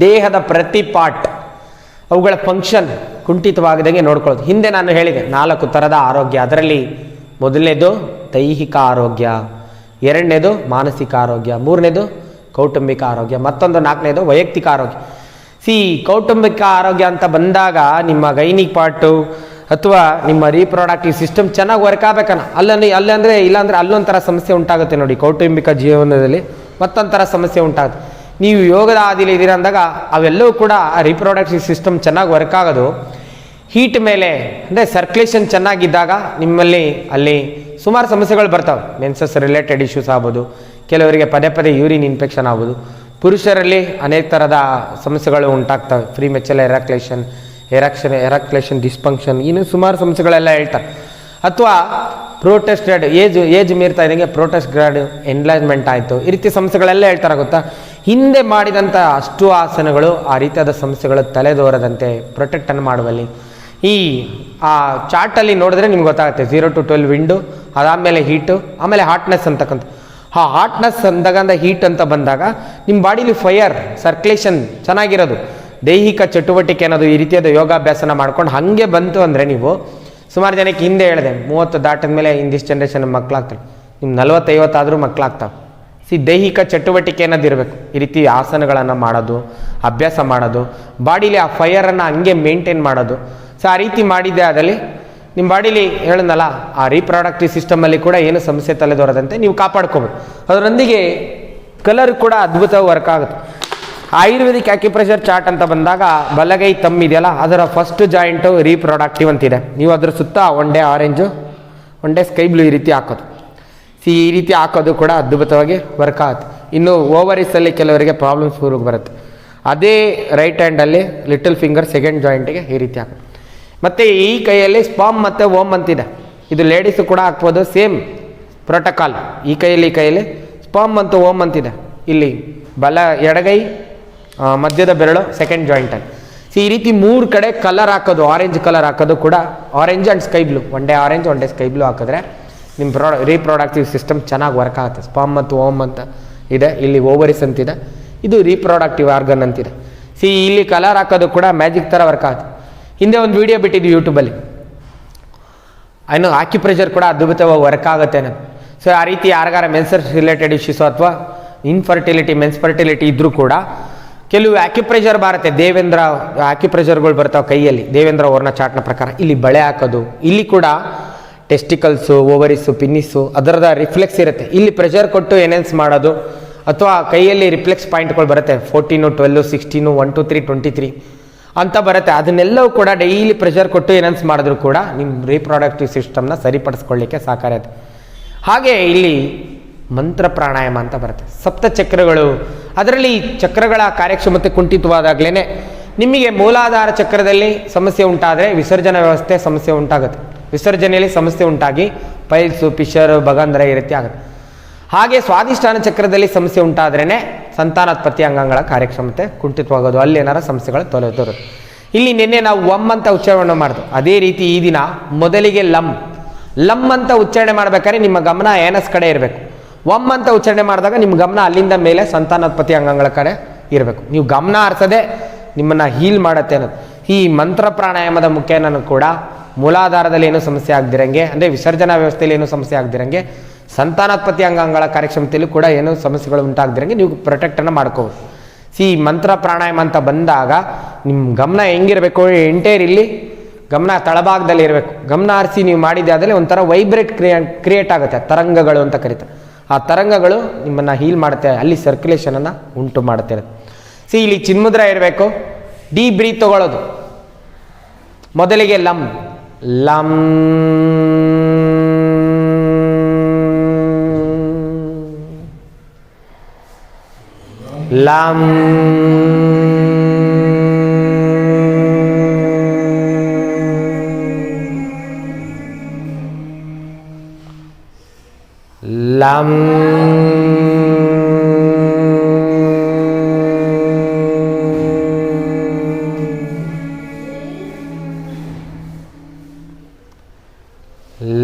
ದೇಹದ ಪ್ರತಿ ಪಾರ್ಟ್ ಅವುಗಳ ಫಂಕ್ಷನ್ ಕುಂಠಿತವಾಗದಂಗೆ ನೋಡ್ಕೊಳ್ಳೋದು. ಹಿಂದೆ ನಾನು ಹೇಳಿದೆ, ನಾಲ್ಕು ಥರದ ಆರೋಗ್ಯ. ಅದರಲ್ಲಿ ಮೊದಲನೇದು ದೈಹಿಕ ಆರೋಗ್ಯ, ಎರಡನೇದು ಮಾನಸಿಕ ಆರೋಗ್ಯ, ಮೂರನೇದು ಕೌಟುಂಬಿಕ ಆರೋಗ್ಯ, ಮತ್ತೊಂದು ನಾಲ್ಕನೇದು ವೈಯಕ್ತಿಕ ಆರೋಗ್ಯ. ಸಿ ಕೌಟುಂಬಿಕ ಆರೋಗ್ಯ ಅಂತ ಬಂದಾಗ ನಿಮ್ಮ ಗೈನಿಕ್ ಪಾರ್ಟು ಅಥವಾ ನಿಮ್ಮ ರೀಪ್ರೊಡಕ್ಟಿವ್ ಸಿಸ್ಟಮ್ ಚೆನ್ನಾಗಿ ವರ್ಕ್ ಆಗ್ಬೇಕನ್ನ ಅಲ್ಲಲ್ಲಿ ಅಲ್ಲಂದರೆ ಇಲ್ಲಾಂದರೆ ಅಲ್ಲೊಂಥರ ಸಮಸ್ಯೆ ಉಂಟಾಗುತ್ತೆ ನೋಡಿ, ಕೌಟುಂಬಿಕ ಜೀವನದಲ್ಲಿ ಮತ್ತೊಂಥರ ಸಮಸ್ಯೆ ಉಂಟಾಗುತ್ತೆ. ನೀವು ಯೋಗದ ಆದಿಲಿ ಇದ್ದೀರ ಅಂದಾಗ ಅವೆಲ್ಲವೂ ಕೂಡ ರೀಪ್ರೊಡಕ್ಟಿವ್ ಸಿಸ್ಟಮ್ ಚೆನ್ನಾಗಿ ವರ್ಕ್ ಆಗೋದು. ಹೀಟ್ ಮೇಲೆ, ಅಂದರೆ ಸರ್ಕ್ಯುಲೇಷನ್ ಚೆನ್ನಾಗಿದ್ದಾಗ ನಿಮ್ಮಲ್ಲಿ ಅಲ್ಲಿ ಸುಮಾರು ಸಮಸ್ಯೆಗಳು ಬರ್ತವೆ. ಮೆನ್ಸಸ್ ರಿಲೇಟೆಡ್ ಇಶ್ಯೂಸ್ ಆಗ್ಬೋದು, ಕೆಲವರಿಗೆ ಪದೇ ಪದೇ ಯೂರಿನ್ ಇನ್ಫೆಕ್ಷನ್ ಆಗ್ಬೋದು. ಪುರುಷರಲ್ಲಿ ಅನೇಕ ಥರದ ಸಮಸ್ಯೆಗಳು ಉಂಟಾಗ್ತವೆ. ಫ್ರೀ ಮೆಚ್ಚಲ್ ಎರಾಕ್ಲೇಷನ್ ಎರಾಕ್ಷನ್ ಎರಾಕ್ಲೇಷನ್ ಡಿಸ್ಫಂಕ್ಷನ್ ಇನ್ನು ಸುಮಾರು ಸಮಸ್ಯೆಗಳೆಲ್ಲ ಹೇಳ್ತಾರೆ. ಅಥವಾ ಪ್ರೋಟೆಸ್ಟ್ ಗ್ರಾಡ್ ಏಜ್ ಏಜ್ ಮೀರ್ತಾ ಇದ್ದಂಗೆ ಪ್ರೋಟೆಸ್ಟ್ ಗ್ರಾಡ್ ಎನ್ಲೈಜ್ಮೆಂಟ್ ಆಯಿತು. ಈ ರೀತಿ ಸಮಸ್ಯೆಗಳೆಲ್ಲ ಹೇಳ್ತಾರೆ ಗೊತ್ತಾ? ಹಿಂದೆ ಮಾಡಿದಂಥ ಅಷ್ಟು ಆಸನಗಳು ಆ ರೀತಿಯಾದ ಸಮಸ್ಯೆಗಳು ತಲೆದೋರದಂತೆ ಪ್ರೊಟೆಕ್ಟನ್ನು ಮಾಡುವಲ್ಲಿ. ಈ, ಆ ಚಾರ್ಟಲ್ಲಿ ನೋಡಿದ್ರೆ ನಿಮ್ಗೆ ಗೊತ್ತಾಗುತ್ತೆ. ಝೀರೋ ಟು ಟ್ವೆಲ್ ವಿಂಡು ಅದಾದಮೇಲೆ ಹೀಟು ಆಮೇಲೆ ಹಾಟ್ನೆಸ್ ಅಂತಕ್ಕಂಥ. ಆ ಹಾಟ್ನೆಸ್ ಅಂದಾಗ ಹೀಟ್ ಅಂತ ಬಂದಾಗ ನಿಮ್ಮ ಬಾಡಿಲಿ ಫೈಯರ್ ಸರ್ಕ್ಯುಲೇಷನ್ ಚೆನ್ನಾಗಿರೋದು. ದೈಹಿಕ ಚಟುವಟಿಕೆ ಅನ್ನೋದು ಈ ರೀತಿಯಾದ ಯೋಗಾಭ್ಯಾಸನ ಮಾಡ್ಕೊಂಡು ಹಾಗೆ ಬಂತು ಅಂದರೆ ನೀವು ಸುಮಾರು ಜನಕ್ಕೆ ಹಿಂದೆ ಹೇಳಿದೆ, ಮೂವತ್ತು ದಾಟಿದ ಮೇಲೆ ಇಂದಿಷ್ಟು ಜನ್ರೇಷನ್ ಮಕ್ಕಳಾಗ್ತಾರೆ ನಿಮ್ಮ ನಲವತ್ತೈವತ್ತಾದರೂ ಮಕ್ಕಳಾಗ್ತಾವೆ ಸಿ ದೈಹಿಕ ಚಟುವಟಿಕೆ ಅನ್ನೋದು ಇರಬೇಕು. ಈ ರೀತಿ ಆಸನಗಳನ್ನು ಮಾಡೋದು, ಅಭ್ಯಾಸ ಮಾಡೋದು, ಬಾಡಿಲಿ ಆ ಫೈಯರನ್ನು ಹಂಗೆ ಮೇಂಟೈನ್ ಮಾಡೋದು. ಸೊ ಆ ರೀತಿ ಮಾಡಿದ್ದೆ ಅದರಲ್ಲಿ ನಿಮ್ಮ ಬಾಡಿಲಿ ಹೇಳಿದ್ನಲ್ಲ, ಆ ರೀಪ್ರಾಡಕ್ಟಿವ್ ಸಿಸ್ಟಮಲ್ಲಿ ಕೂಡ ಏನು ಸಮಸ್ಯೆ ತಲೆದೋರದಂತೆ ನೀವು ಕಾಪಾಡ್ಕೋಬೇಕು. ಅದರೊಂದಿಗೆ ಕಲರ್ ಕೂಡ ಅದ್ಭುತವಾಗಿ ವರ್ಕ್ ಆಗುತ್ತೆ. ಆಯುರ್ವೇದಿಕ್ ಆಕ್ಯುಪ್ರೆಷರ್ ಚಾರ್ಟ್ ಅಂತ ಬಂದಾಗ ಬಲಗೈ ತಮ್ಮಿದೆಯಲ್ಲ ಅದರ ಫಸ್ಟ್ ಜಾಯಿಂಟು ರೀಪ್ರೊಡಕ್ಟಿವ್ ಅಂತಿದೆ ನೀವು ಅದ್ರ ಸುತ್ತ one day orange one day sky blue ಈ ರೀತಿ ಹಾಕೋದು. ಸಿ ಈ ರೀತಿ ಹಾಕೋದು ಕೂಡ ಅದ್ಭುತವಾಗಿ ವರ್ಕ್ ಆಗುತ್ತೆ. ಇನ್ನು ಓವರೀಸಲ್ಲಿ ಕೆಲವರಿಗೆ ಪ್ರಾಬ್ಲಮ್ಸ್ ಊರಿಗೆ ಬರುತ್ತೆ. ಅದೇ ರೈಟ್ ಹ್ಯಾಂಡಲ್ಲಿ ಲಿಟಲ್ ಫಿಂಗರ್ ಸೆಕೆಂಡ್ ಜಾಯಿಂಟಿಗೆ ಈ ರೀತಿ ಹಾಕೋದು. ಮತ್ತು ಈ ಕೈಯಲ್ಲಿ ಸ್ಪಾಮ್ ಮತ್ತು ಓಮ್ ಅಂತಿದೆ ಇದು. ಲೇಡೀಸು ಕೂಡ ಹಾಕ್ಬೋದು ಸೇಮ್ ಪ್ರೋಟೋಕಾಲ್ ಈ ಕೈಯಲ್ಲಿ ಈ ಕೈಯಲ್ಲಿ ಸ್ಪಾಮ್ ಮತ್ತು ಓಮ್ ಅಂತಿದೆ ಇಲ್ಲಿ ಬಲ ಎಡಗೈ ಮಧ್ಯದ ಬೆರಳು ಸೆಕೆಂಡ್ ಜಾಯಿಂಟಲ್ಲಿ ಸೊ ಈ ರೀತಿ ಮೂರು ಕಡೆ ಕಲರ್ ಹಾಕೋದು ಆರೆಂಜ್ ಕಲರ್ ಹಾಕೋದು ಕೂಡ orange and sky blue one day orange one day sky blue ಹಾಕಿದ್ರೆ ನಿಮ್ಮ ಪ್ರೊ ರೀಪ್ರೊಡಕ್ಟಿವ್ ಸಿಸ್ಟಮ್ ಚೆನ್ನಾಗಿ ವರ್ಕ್ ಆಗುತ್ತೆ. ಸ್ಪಾಮ್ ಮತ್ತು ಓಮ್ ಅಂತ ಇದೆ, ಇಲ್ಲಿ ಓವರಿಸ್ ಅಂತಿದೆ ಇದು. ರೀಪ್ರೊಡಕ್ಟಿವ್ ಆರ್ಗನ್ ಅಂತಿದೆ ಸಿ ಇಲ್ಲಿ ಕಲರ್ ಹಾಕೋದು ಕೂಡ ಮ್ಯಾಜಿಕ್ ಥರ ವರ್ಕ್ ಆಗುತ್ತೆ. ಹಿಂದೆ ಒಂದು ವಿಡಿಯೋ ಬಿಟ್ಟಿದ್ವಿ ಯೂಟ್ಯೂಬಲ್ಲಿ ಐನೋ ಆಕ್ಯುಪ್ರೆಷರ್ ಕೂಡ ಅದ್ಭುತವಾಗಿ ವರ್ಕ್ ಆಗುತ್ತೆ ಅನ್ನೋದು. ಸೊ ಆ ರೀತಿ ಯಾರಿಗಾರ ಮೆನ್ಸರ್ಸ್ ರಿಲೇಟೆಡ್ ಇಶ್ಯೂಸು ಅಥವಾ ಇನ್ಫರ್ಟಿಲಿಟಿ ಮೆನ್ಸ್ ಫರ್ಟಿಲಿಟಿ ಇದ್ದರೂ ಕೂಡ ಕೆಲವು ಆಕ್ಯುಪ್ರೆಷರ್ ಬರುತ್ತೆ. ದೇವೇಂದ್ರ ಆಕ್ಯುಪ್ರೆಷರ್ಗಳು ಬರ್ತಾವೆ ಕೈಯಲ್ಲಿ. ದೇವೇಂದ್ರ ವರ್ಣ ಚಾಟ್ನ ಪ್ರಕಾರ ಇಲ್ಲಿ ಬಳೆ ಹಾಕೋದು. ಇಲ್ಲಿ ಕೂಡ ಟೆಸ್ಟಿಕಲ್ಸು ಓವರಿಸು ಪಿನ್ನಿಸ್ಸು ಅದರದ ರಿಫ್ಲೆಕ್ಸ್ ಇರುತ್ತೆ. ಇಲ್ಲಿ ಪ್ರೆಷರ್ ಕೊಟ್ಟು ಎನೆನ್ಸ್ ಮಾಡೋದು ಅಥವಾ ಕೈಯಲ್ಲಿ ರಿಫ್ಲೆಕ್ಸ್ ಪಾಯಿಂಟ್ಗಳು ಬರುತ್ತೆ. Fourteen twelve sixteen one two three twenty three ಅಂತ ಬರುತ್ತೆ. ಅದನ್ನೆಲ್ಲವೂ ಕೂಡ ಡೈಲಿ ಪ್ರೆಷರ್ ಕೊಟ್ಟು ಎನನ್ಸ್ ಮಾಡಿದ್ರು ಕೂಡ ನಿಮ್ಮ ರೀಪ್ರೊಡಕ್ಟಿವ್ ಸಿಸ್ಟಮ್ನ ಸರಿಪಡಿಸ್ಕೊಳ್ಳಿಕ್ಕೆ ಸಾಕಾರತ್ತೆ ಹಾಗೆ ಇಲ್ಲಿ ಮಂತ್ರ ಪ್ರಾಣಾಯಾಮ ಅಂತ ಬರುತ್ತೆ. ಸಪ್ತ ಚಕ್ರಗಳು ಅದರಲ್ಲಿ ಚಕ್ರಗಳ ಕಾರ್ಯಕ್ಷಮತೆ ಕುಂಠಿತವಾದಾಗಲೇ ನಿಮಗೆ ಮೂಲಾಧಾರ ಚಕ್ರದಲ್ಲಿ ಸಮಸ್ಯೆ ಉಂಟಾದರೆ ವಿಸರ್ಜನಾ ವ್ಯವಸ್ಥೆ ಸಮಸ್ಯೆ ಉಂಟಾಗುತ್ತೆ. ವಿಸರ್ಜನೆಯಲ್ಲಿ ಸಮಸ್ಯೆ ಉಂಟಾಗಿ ಪೈಲ್ಸು, ಪಿಶರ್ ಬಗಂದ್ರ ಈ ರೀತಿ ಆಗುತ್ತೆ. ಹಾಗೆ ಸ್ವಾಧಿಷ್ಠಾನ ಚಕ್ರದಲ್ಲಿ ಸಮಸ್ಯೆ ಉಂಟಾದ್ರೇ ಸಂತಾನೋತ್ಪತ್ತಿ ಅಂಗಾಂಗಗಳ ಕಾರ್ಯಕ್ಷಮತೆ ಕುಂಠಿತವಾಗೋದು. ಅಲ್ಲಿ ಏನಾರ ಸಮಸ್ಯೆಗಳು ತೊಲೆ ಇಲ್ಲಿ ನಿನ್ನೆ ನಾವು ಒಮ್ ಅಂತ ಉಚ್ಚಾರಣೆ ಮಾಡಿದ್ವು ಅದೇ ರೀತಿ ಈ ದಿನ ಮೊದಲಿಗೆ ಲಮ್. ಲಮ್ ಅಂತ ಉಚ್ಚಾರಣೆ ಮಾಡಬೇಕಾದ್ರೆ ನಿಮ್ಮ ಗಮನ ಏನಸ್ ಕಡೆ ಇರಬೇಕು. ಒಮ್ ಅಂತ ಉಚ್ಚಾರಣೆ ಮಾಡಿದಾಗ ನಿಮ್ಮ ಗಮನ ಅಲ್ಲಿಂದ ಮೇಲೆ ಸಂತಾನೋತ್ಪತ್ತಿ ಅಂಗಗಳ ಕಡೆ ಇರಬೇಕು. ನೀವು ಗಮನ ಹರಿಸದೆ ನಿಮ್ಮನ್ನು ಹೀಲ್ ಮಾಡುತ್ತೆ ಅನ್ನೋದು. ಈ ಮಂತ್ರ ಪ್ರಾಣಾಯಾಮದ ಮುಖೇನ ಕೂಡ ಮೂಲಾಧಾರದಲ್ಲಿ ಏನೂ ಸಮಸ್ಯೆ ಆಗದಿರಂಗೆ, ಅಂದರೆ ವಿಸರ್ಜನಾ ವ್ಯವಸ್ಥೆಯಲ್ಲಿ ಏನೂ ಸಮಸ್ಯೆ ಆಗದಿರಂಗೆ, ಸಂತಾನೋತ್ಪತ್ತಿ ಅಂಗಾಂಗಗಳ ಕಾರ್ಯಕ್ಷಮತೆಯಲ್ಲೂ ಕೂಡ ಏನೂ ಸಮಸ್ಯೆಗಳು ಉಂಟಾಗದಿರಂಗೆ ನೀವು ಪ್ರೊಟೆಕ್ಟನ್ನು ಮಾಡ್ಕೋಬೋದು. ಸಿ ಮಂತ್ರ ಪ್ರಾಣಾಯಾಮ ಅಂತ ಬಂದಾಗ ನಿಮ್ಮ ಗಮನ ಹೆಂಗಿರಬೇಕು? ಎಂಟೇರ್ ಇಲ್ಲಿ. ಗಮನ ತಳಭಾಗದಲ್ಲಿ ಇರಬೇಕು. ಗಮನ ಹರಿಸಿ ನೀವು ಮಾಡಿದ್ದಾದಲ್ಲಿ ಒಂಥರ ವೈಬ್ರೇಟ್ ಕ್ರಿಯೇ ಕ್ರಿಯೇಟ್ ಆಗುತ್ತೆ. ತರಂಗಗಳು ಅಂತ ಕರೀತಾರೆ. ಆ ತರಂಗಗಳು ನಿಮ್ಮನ್ನು ಹೀಲ್ ಮಾಡುತ್ತೆ, ಅಲ್ಲಿ ಸರ್ಕ್ಯುಲೇಷನನ್ನು ಉಂಟು ಮಾಡುತ್ತೆ ಸಿ ಇಲ್ಲಿ ಚಿನ್ಮುದ್ರ ಇರಬೇಕು. ಡಿ ಬ್ರೀ ತಗೊಳ್ಳೋದು. ಮೊದಲಿಗೆ ಲಮ್. ಲಮ್. ಲಮ್. ಲಮ್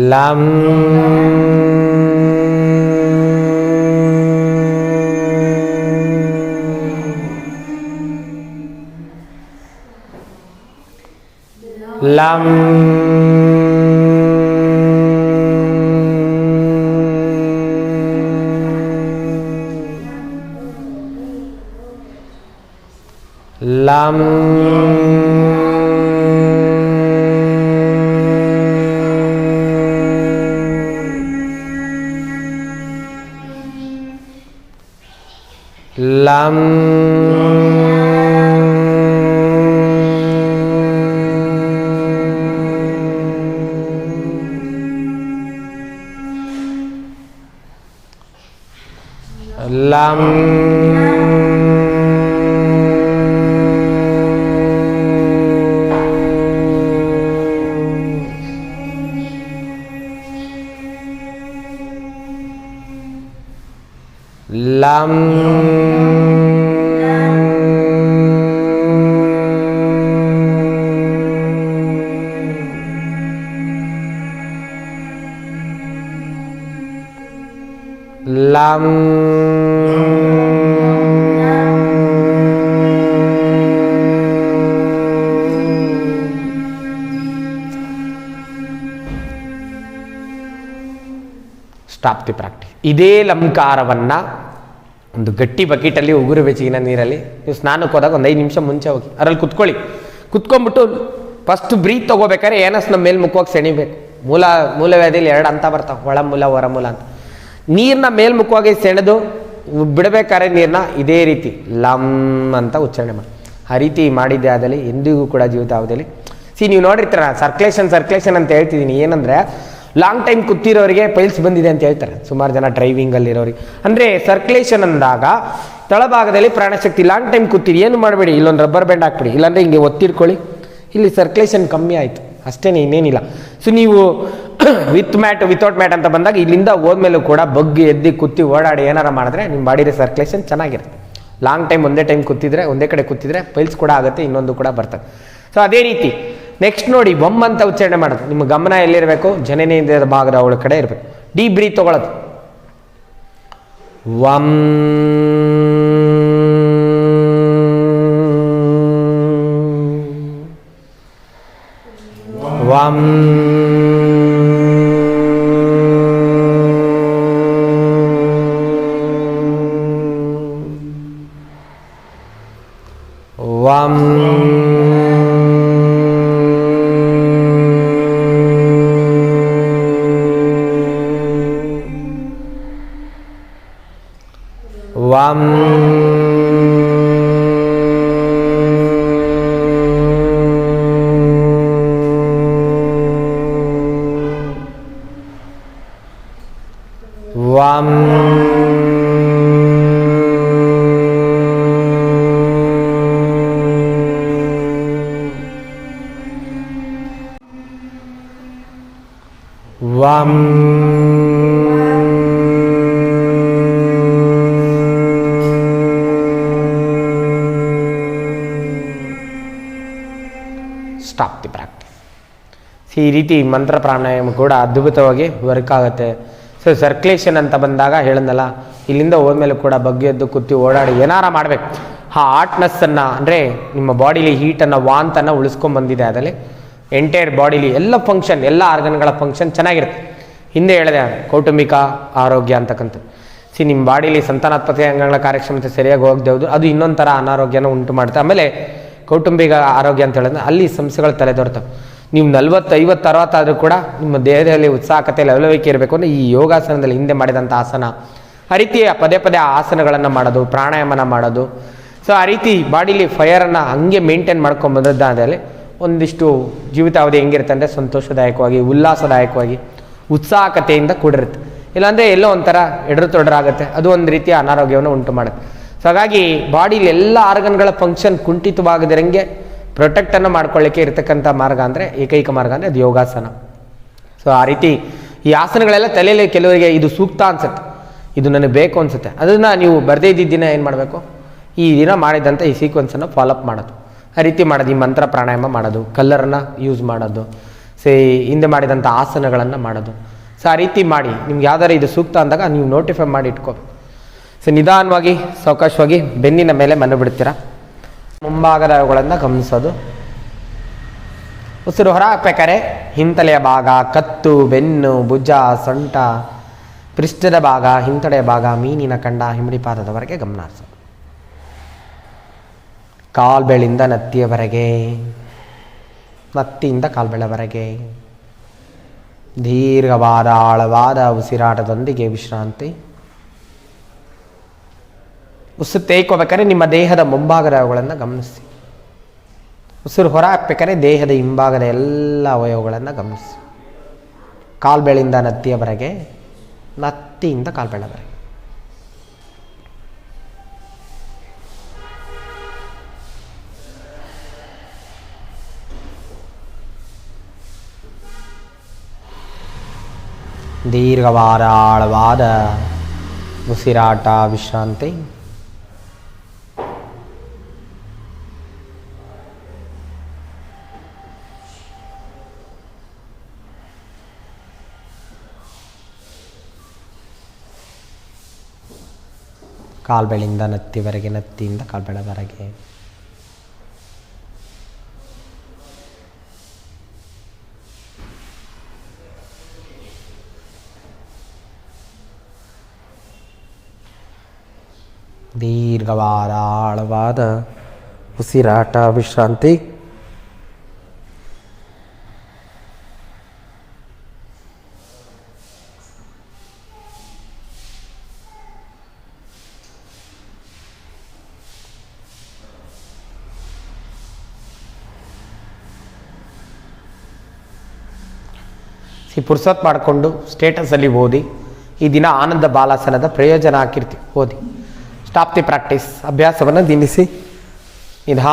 ಲಮ್ ಲಂ ಲಂ ಲಂ ಲಂ ಲಂ ಸ್ಟಾಪ್ ದಿ ಪ್ರಾಕ್ಟೀಸ್ ಇದೇ ಲಂಕಾರವನ್ನು ಒಂದು ಗಟ್ಟಿ ಬಕೆಟಲ್ಲಿ ಉಗುರು ಬೆಚ್ಚಗಿನ ನೀರಲ್ಲಿ ನೀವು ಸ್ನಾನಕ್ಕೆ ಹೋದಾಗ ಒಂದು ಐದು ನಿಮಿಷ ಮುಂಚೆ ಹೋಗಿ, ಅದರಲ್ಲಿ ಕುತ್ಕೊಳ್ಳಿ. ಕುತ್ಕೊಂಡ್ಬಿಟ್ಟು ಫಸ್ಟ್ ಬ್ರೀತ್ ತೊಗೋಬೇಕಾದ್ರೆ ಏನಸ್ ನಮ್ಮ ಮೇಲೆ ಮುಖವಾಗಿ ಸೆಣಿಬೇಕು. ಮೂಲ ಮೂಲವ್ಯಾಧಿಯಲ್ಲಿ ಎರಡು ಅಂತ ಬರ್ತಾವೆ, ಒಳ ಮೂಲ, ಹೊರ ಮೂಲ ಅಂತ. ನೀರನ್ನ ಮೇಲ್ಮುಖವಾಗಿ ಸೆಣೆದು ಬಿಡಬೇಕಾದ್ರೆ ನೀರನ್ನ ಇದೇ ರೀತಿ ಲಂ ಅಂತ ಉಚ್ಚಾರಣೆ ಮಾಡಿ, ಆ ರೀತಿ ಮಾಡಿದ್ದೆ ಆದಲ್ಲಿ ಎಂದಿಗೂ ಕೂಡ ಜೀವಿತಾವಧಿಯಲ್ಲಿ. ಸಿ ನೀವು ನೋಡಿರ್ತೀರ ಸರ್ಕ್ಯುಲೇಷನ್ ಸರ್ಕ್ಯುಲೇಷನ್ ಅಂತ ಹೇಳ್ತಿದ್ದೀನಿ. ಏನಂದರೆ ಲಾಂಗ್ ಟೈಮ್ ಕೂತಿರೋರಿಗೆ ಪೈಲ್ಸ್ ಬಂದಿದೆ ಅಂತ ಹೇಳ್ತಾರೆ. ಸುಮಾರು ಜನ ಡ್ರೈವಿಂಗಲ್ಲಿರೋರಿಗೆ ಅಂದರೆ ಸರ್ಕ್ಯುಲೇಷನ್ ಅಂದಾಗ ತಳಭಾಗದಲ್ಲಿ ಪ್ರಾಣಶಕ್ತಿ ಲಾಂಗ್ ಟೈಮ್ ಕೂತಿರಿ, ಏನು ಮಾಡಬೇಡಿ, ಇಲ್ಲೊಂದು ರಬ್ಬರ್ ಬ್ಯಾಂಡ್ ಹಾಕ್ಬಿಡಿ. ಇಲ್ಲಾಂದರೆ ಹಿಂಗೆ ಒತ್ತಿಡ್ಕೊಳ್ಳಿ. ಇಲ್ಲಿ ಸರ್ಕ್ಯುಲೇಷನ್ ಕಮ್ಮಿ ಆಯಿತು. ಅಷ್ಟೇ ಇನ್ನೇನಿಲ್ಲ. ಸೊ ನೀವು ವಿತ್ ಮ್ಯಾಟ್ ವಿತೌಟ್ ಮ್ಯಾಟ್ ಅಂತ ಬಂದಾಗ ಇಲ್ಲಿಂದ ಹೋದ್ಮೇಲೂ ಕೂಡ ಬಗ್ಗಿ ಎದ್ದಿ ಕುತ್ತಿ ಓಡಾಡಿ ಏನಾರ ಮಾಡಿದ್ರೆ ನಿಮ್ಮ ಬಾಡಿಯ ಸರ್ಕ್ಯುಲೇಷನ್ ಚೆನ್ನಾಗಿರುತ್ತೆ. ಲಾಂಗ್ ಟೈಮ್ ಒಂದೇ ಟೈಮ್ ಕೂತಿದ್ರೆ, ಒಂದೇ ಕಡೆ ಕೂತಿದ್ರೆ ಪೈಲ್ಸ್ ಕೂಡ ಆಗುತ್ತೆ, ಇನ್ನೊಂದು ಕೂಡ ಬರ್ತದೆ. ಸೊ ಅದೇ ರೀತಿ ನೆಕ್ಸ್ಟ್ ನೋಡಿ ಬಮ್ ಅಂತ ಉಚ್ಚಾರಣೆ ಮಾಡೋದು. ನಿಮ್ಮ ಗಮನ ಎಲ್ಲಿರಬೇಕು? ಜನನೇಂದ್ರಿಯದ ಭಾಗದ ಅವಳ ಕಡೆ ಇರಬೇಕು. ಡಿ ಬ್ರೀತ್ ತಗೊಳ್ಳೋದು ವಂ ವಂ ವಂ ವಂ ಸ್ಟಾಪ್ ದಿ ಪ್ರಾಕ್ಟೀಸ್ ಈ ರೀತಿ ಮಂತ್ರ ಪ್ರಾಣಾಯಾಮ ಕೂಡ ಅದ್ಭುತವಾಗಿ ವರ್ಕ್ ಆಗುತ್ತೆ. ಸೊ ಸರ್ಕ್ಯುಲೇಷನ್ ಅಂತ ಬಂದಾಗ ಹೇಳದ್ನಲ್ಲ, ಇಲ್ಲಿಂದ ಹೋದ್ಮೇಲೆ ಕೂಡ ಬಗ್ಗೆ ಎದ್ದು ಕುತ್ತಿ ಓಡಾಡಿ ಏನಾರ ಮಾಡಬೇಕು. ಆ ಆಟ್ನೆಸ್ಸನ್ನು ಅಂದರೆ ನಿಮ್ಮ ಬಾಡಿಲಿ ಹೀಟನ್ನು ವಾಂತನ್ನು ಉಳಿಸ್ಕೊಂಡ್ ಬಂದಿದೆ ಅದರಲ್ಲಿ. ಎಂಟೈರ್ ಬಾಡಿಲಿ ಎಲ್ಲ ಫಂಕ್ಷನ್ ಎಲ್ಲ ಆರ್ಗನ್ಗಳ ಫಂಕ್ಷನ್ ಚೆನ್ನಾಗಿರುತ್ತೆ. ಹಿಂದೆ ಹೇಳಿದೆ, ಕೌಟುಂಬಿಕ, ಆರೋಗ್ಯ ಅಂತಕ್ಕಂಥದ್ದು. ಸಿ ನಿಮ್ಮ ಬಾಡಿಲಿ ಸಂತಾನಾತ್ಮಕ ಅಂಗಗಳ ಕಾರ್ಯಕ್ಷಮತೆ ಸರಿಯಾಗಿ ಹೋಗದೆ ಹೋದ್ರು ಅದು ಇನ್ನೊಂದು ಥರ ಅನಾರೋಗ್ಯನ ಉಂಟು ಮಾಡುತ್ತೆ ಆಮೇಲೆ ಕೌಟುಂಬಿಕ ಆರೋಗ್ಯ ಅಂತ ಹೇಳಿದ್ರೆ ಅಲ್ಲಿ ಸಮಸ್ಯೆಗಳು ತಲೆದೋರ್ತವೆ. ನೀವು ನಲ್ವತ್ತು ಐವತ್ತು ಅರವತ್ತಾದರೂ ಕೂಡ ನಿಮ್ಮ ದೇಹದಲ್ಲಿ ಉತ್ಸಾಹಕತೆ, ಲವಲವಿಕೆ ಇರಬೇಕು ಅಂದರೆ ಈ ಯೋಗಾಸನದಲ್ಲಿ ಹಿಂದೆ ಮಾಡಿದಂಥ ಆಸನ. ಆ ರೀತಿಯ ಪದೇ ಪದೇ ಆಸನಗಳನ್ನು ಮಾಡೋದು, ಪ್ರಾಣಾಯಾಮನ ಮಾಡೋದು. ಸೊ ಆ ರೀತಿ ಬಾಡಿಲಿ ಫೈರನ್ನು ಹಂಗೆ ಮೇಂಟೈನ್ ಮಾಡ್ಕೊಂಬಂದದ್ದಾದಲ್ಲಿ ಒಂದಿಷ್ಟು ಜೀವಿತಾವಧಿ ಹೆಂಗಿರುತ್ತೆ ಅಂದರೆ ಸಂತೋಷದಾಯಕವಾಗಿ, ಉಲ್ಲಾಸದಾಯಕವಾಗಿ, ಉತ್ಸಾಹಕತೆಯಿಂದ ಕೂಡಿರುತ್ತೆ. ಇಲ್ಲಾಂದರೆ ಎಲ್ಲೋ ಒಂಥರ ಎಡರು ತೊಡರಾಗುತ್ತೆ ಅದು ಒಂದು ರೀತಿಯ ಅನಾರೋಗ್ಯವನ್ನು ಉಂಟು ಮಾಡುತ್ತೆ. ಸೊ ಹಾಗಾಗಿ ಬಾಡಿಲಿ ಎಲ್ಲ ಆರ್ಗನ್ಗಳ ಫಂಕ್ಷನ್ ಕುಂಠಿತವಾಗದಿರಂಗೆ ಪ್ರೊಟೆಕ್ಟನ್ನು ಮಾಡ್ಕೊಳ್ಳಿಕ್ಕೆ ಇರತಕ್ಕಂಥ ಮಾರ್ಗ ಅಂದರೆ ಏಕೈಕ ಮಾರ್ಗ ಅಂದರೆ ಅದು ಯೋಗಾಸನ. ಸೊ ಆ ರೀತಿ ಈ ಆಸನಗಳೆಲ್ಲ ತಲೆಯಲ್ಲಿ ಕೆಲವರಿಗೆ ಇದು ಸೂಕ್ತ ಅನ್ಸುತ್ತೆ. ಇದು ನನಗೆ ಬೇಕು ಅನ್ಸುತ್ತೆ. ಅದನ್ನು ನೀವು ಬರದೇ ಇದ್ದಿದ್ದ ದಿನ ಏನು ಮಾಡಬೇಕು? ಈ ದಿನ ಮಾಡಿದಂಥ ಈ ಸೀಕ್ವೆನ್ಸನ್ನು ಫಾಲೋಅಪ್ ಮಾಡೋದು. ಆ ರೀತಿ ಮಾಡೋದು. ಈ ಮಂತ್ರ ಪ್ರಾಣಾಯಾಮ ಮಾಡೋದು. ಕಲ್ಲರನ್ನು ಯೂಸ್ ಮಾಡೋದು. ಸೇ ಹಿಂದೆ ಮಾಡಿದಂಥ ಆಸನಗಳನ್ನು ಮಾಡೋದು. ಸೊ ಆ ರೀತಿ ಮಾಡಿ. ನಿಮ್ಗೆ ಯಾವ್ದಾರು ಇದು ಸೂಕ್ತ ಅಂದಾಗ ನೀವು ನೋಟಿಫೈ ಮಾಡಿ ಇಟ್ಕೋ. ಸೊ ನಿಧಾನವಾಗಿ, ಸಾವಕಾಶವಾಗಿ ಬೆನ್ನಿನ ಮೇಲೆ ಮನೆ ಬಿಡ್ತೀರಾ? ಮುಂಭಾಗದ ಅವುಗಳನ್ನು ಗಮನಿಸೋದು. ಉಸಿರು ಹೊರ ಹಾಕ್ಬೇಕಾರೆ ಹಿಂತಲೆಯ ಭಾಗ, ಕತ್ತು, ಬೆನ್ನು, ಭುಜ, ಸೊಂಟ, ಪೃಷ್ಠದ ಭಾಗ ಹಿಂತಡೆಯ ಭಾಗ, ಮೀನಿನ ಕಂಡ ಹಿಮಡಿಪಾದದವರೆಗೆ ಗಮನ ಹರಿಸೋದು ಕಾಲ್ಬೆಳಿಂದ ನತ್ತಿಯವರೆಗೆ, ನತ್ತಿಯಿಂದ ಕಾಲ್ಬೆಳವರೆಗೆ ದೀರ್ಘವಾದ ಆಳವಾದ ಉಸಿರಾಟದೊಂದಿಗೆ ವಿಶ್ರಾಂತಿ ಉಸಿರು ತೇಕೋಬೇಕಾದ್ರೆ ನಿಮ್ಮ ದೇಹದ ಮುಂಭಾಗದ ಅವುಗಳನ್ನು ಗಮನಿಸಿ. ಉಸಿರು ಹೊರ ಹಾಕ್ಬೇಕಾದ್ರೆ ದೇಹದ ಹಿಂಭಾಗದ ಎಲ್ಲ ಅವಯವಗಳನ್ನು ಗಮನಿಸಿ. ಕಾಲ್ಬೆಳಿಂದ ನತ್ತಿಯವರೆಗೆ ನತ್ತಿಯಿಂದ ಕಾಲ್ಬೆಳವರೆಗೆ ದೀರ್ಘವಾರ ಆಳವಾದ ಉಸಿರಾಟ ವಿಶ್ರಾಂತಿ. ಕಾಲ್ಬೆಳಿಂದ ನತ್ತಿವರೆಗೆ ನತ್ತಿಯಿಂದ ಕಾಲ್ಬೆಳವರೆಗೆ. ದೀರ್ಘವಾದ ಆಳವಾದ ಉಸಿರಾಟ ವಿಶ್ರಾಂತಿ. ಪುರ್ಸತ್ ಮಾಡಿಕೊಂಡು ಸ್ಟೇಟಸಲ್ಲಿ ಓದಿ, ಈ ದಿನ ಆನಂದ ಬಾಲಾಸನದ ಪ್ರಯೋಜನ ಹಾಕಿರ್ತೀವಿ ಓದಿ. ಸ್ಟಾಪ್ ದಿ ಪ್ರಾಕ್ಟೀಸ್ ಅಭ್ಯಾಸವನ್ನು ದಿನಿಸಿ. ನಿಧಾನ